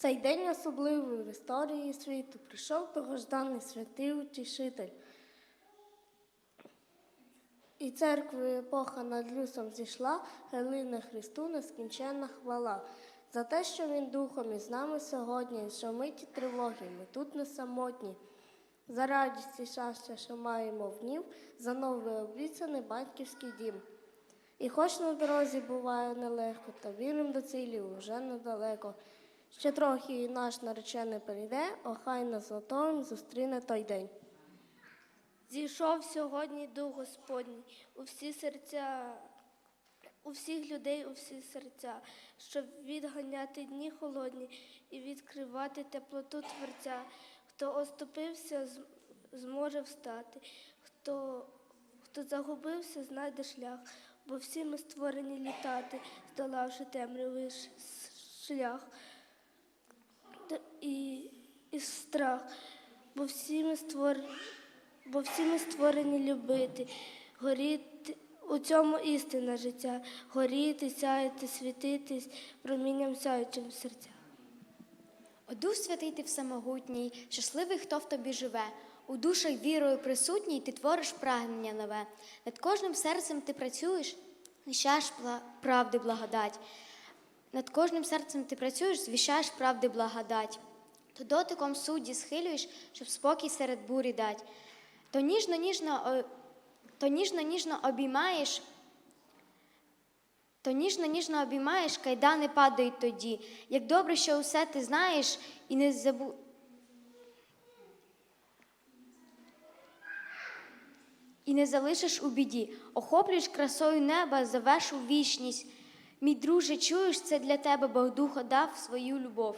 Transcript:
Цей день особливий в історії світу. Прийшов довгожданий святий утішитель. І церкви епоха над люсом зійшла, Галина Христу нескінченна хвала. За те, що він духом із нами сьогодні, що миті тривоги, ми тут не самотні. За радість і щастя, що маємо в нів, за новий обіцяний батьківський дім. І хоч на дорозі буває нелегко, та вірим до цілі уже недалеко. Ще трохи наш наречений прийде, охай на золотому зустріне той день. Зійшов сьогодні дух Господній у всі серця, у всіх людей, у всі серця, щоб відганяти дні холодні і відкривати теплоту Творця. Хто оступився, зможе встати, хто, хто загубився, знайде шлях, бо всі ми створені літати, здолавши темрявий шлях і, і страх, бо всі ми створені бо всі ми створені любити, горіти у цьому істина життя, горіти, сяяти, світитись промінням сяючим в серця. О Дух Святий ти всемогутній, щасливий, хто в тобі живе. У душах вірою присутній ти твориш прагнення нове. Над кожним серцем ти працюєш, пла- правди благодать. Над кожним серцем ти працюєш, звіщаєш правди благодать. То дотиком судді схилюєш, щоб спокій серед бурі дать. То ніжно, ніжно, то ніжно, ніжно обіймаєш, то ніжно, ніжно обіймаєш, кайдани падають тоді. Як добре, що усе ти знаєш і не забу... І не залишиш у біді, охоплюєш красою неба, завеш у вічність. Мій друже, чуєш, це для тебе Бог Духа дав свою любов.